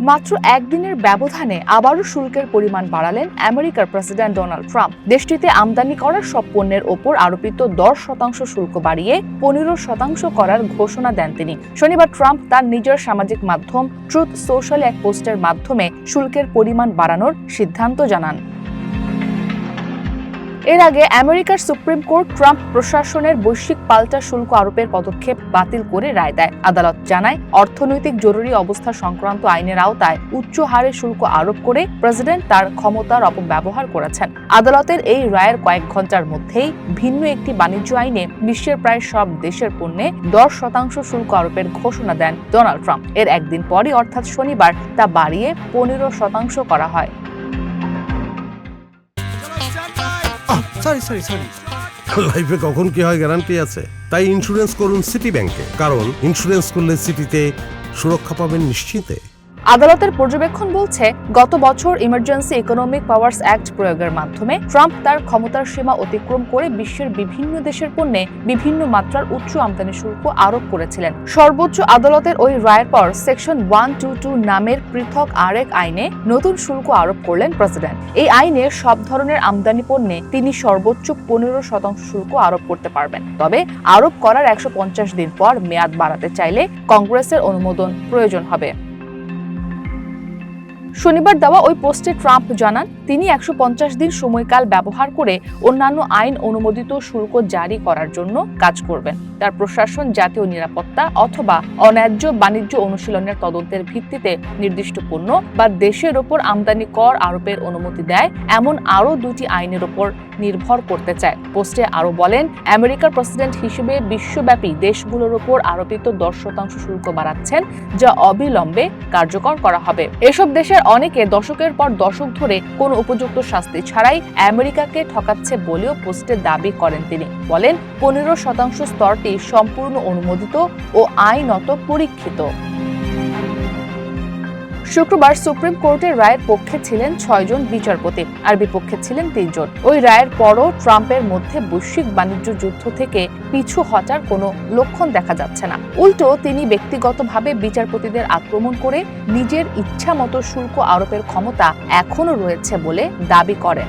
মাত্র একদিনের ব্যবধানে আবারও শুল্কের পরিমাণ বাড়ালেন আমেরিকার প্রেসিডেন্ট ডোনাল্ড ট্রাম্প। দেশটিতে আমদানি করা সব পণ্যের ওপর আরোপিত দশ শতাংশ শুল্ক বাড়িয়ে পনেরো শতাংশ করার ঘোষণা দেন তিনি। শনিবার ট্রাম্প তার নিজের সামাজিক মাধ্যম ট্রুথ সোশ্যাল এক পোস্টের মাধ্যমে শুল্কের পরিমাণ বাড়ানোর সিদ্ধান্ত জানান। এর আগে আমেরিকার সুপ্রিম কোর্ট ট্রাম্প প্রশাসনের বৈশ্বিক পাল্টা শুল্ক আরোপের পদক্ষেপ বাতিল করে রায় দেয়। আদালত জানায়, অর্থনৈতিক জরুরি অবস্থা সংক্রান্ত আইনের আওতায় উচ্চ হারে শুল্ক আরোপ করে প্রেসিডেন্ট তার ক্ষমতার অপব্যবহার করেছেন। আদালতের এই রায়ের কয়েক ঘণ্টার মধ্যেই ভিন্ন একটি বাণিজ্য আইনে বিশ্বের প্রায় সব দেশের পণ্যে দশ শতাংশ শুল্ক আরোপের ঘোষণা দেন ডোনাল্ড ট্রাম্প। এর একদিন পরই, অর্থাৎ শনিবার, তা বাড়িয়ে পনেরো শতাংশ করা হয়। সরি সরি সরি লাইফে কখন কি হয় গ্যারান্টি আছে? তাই ইন্স্যুরেন্স করুন সিটি ব্যাংকে কারণ ইন্স্যুরেন্স করলে সিটিতে সুরক্ষা পাবেন নিশ্চিতে আদালতের পর্যবেক্ষণ বলছে, গত বছর ইমার্জেন্সি ইকোনমিক পাওয়ার্স অ্যাক্ট প্রয়োগের মাধ্যমে ট্রাম্প তার ক্ষমতার সীমা অতিক্রম করে বিশ্বের বিভিন্ন দেশের পণ্যে বিভিন্ন মাত্রার উচ্চ আমদানি শুল্ক আরোপ করেছিলেন। সর্বোচ্চ আদালতের ওই রায়ের পর সেকশন ওয়ান টু টু নামের পৃথক আরেক আইনে নতুন শুল্ক আরোপ করলেন প্রেসিডেন্ট। এই আইনে সব ধরনের আমদানি পণ্যে তিনি সর্বোচ্চ পনেরো শতাংশ শুল্ক আরোপ করতে পারবেন। তবে আরোপ করার একশো পঞ্চাশ দিন পর মেয়াদ বাড়াতে চাইলে কংগ্রেসের অনুমোদন প্রয়োজন হবে। শনিবার দেওয়া ওই পোস্টে ট্রাম্প জানান, তিনি একশো পঞ্চাশ দিন সময়কাল ব্যবহার করে অন্যান্য আইন অনুমোদিত শুল্ক জারি করার জন্য কাজ করবেন। তার প্রশাসন, জাতীয় নিরাপত্তা অথবা অন্যায্য বাণিজ্য অনুশীলনের তদন্তের ভিত্তিতে নির্দিষ্ট পণ্য বা দেশের ওপর আমদানি কর আরোপের অনুমতি দেয়, এমন আরও দুটি আইনের ওপর নির্ভর করতে চায়। পোস্টে আরও বলেন, আমেরিকার প্রেসিডেন্ট হিসেবে বিশ্বব্যাপী দেশগুলোর ওপর আরোপিত দশ শতাংশ শুল্ক বাড়াচ্ছেন, যা অবিলম্বে কার্যকর করা হবে। এসব দেশের অনেকে দশকের পর দশক ধরে কোনো উপযুক্ত শাস্তি ছাড়াই আমেরিকাকে ঠকাচ্ছে বলেও পোস্টে দাবি করেন তিনি। বলেন, পনেরো শতাংশ স্তরটি সম্পূর্ণ অনুমোদিত ও আইনত পরীক্ষিত। শুক্রবার সুপ্রিম কোর্টের রায়ের পক্ষে ছিলেন ছয়জন বিচারপতি আর বিপক্ষে ছিলেন তিনজন ওই রায়ের পরও ট্রাম্পের মধ্যে বৈশ্বিক বাণিজ্য যুদ্ধ থেকে পিছু হটার কোনো লক্ষণ দেখা যাচ্ছে না। উল্টো তিনি ব্যক্তিগতভাবে বিচারপতিদের আক্রমণ করে নিজের ইচ্ছা মতো শুল্ক আরোপের ক্ষমতা এখনও রয়েছে বলে দাবি করেন।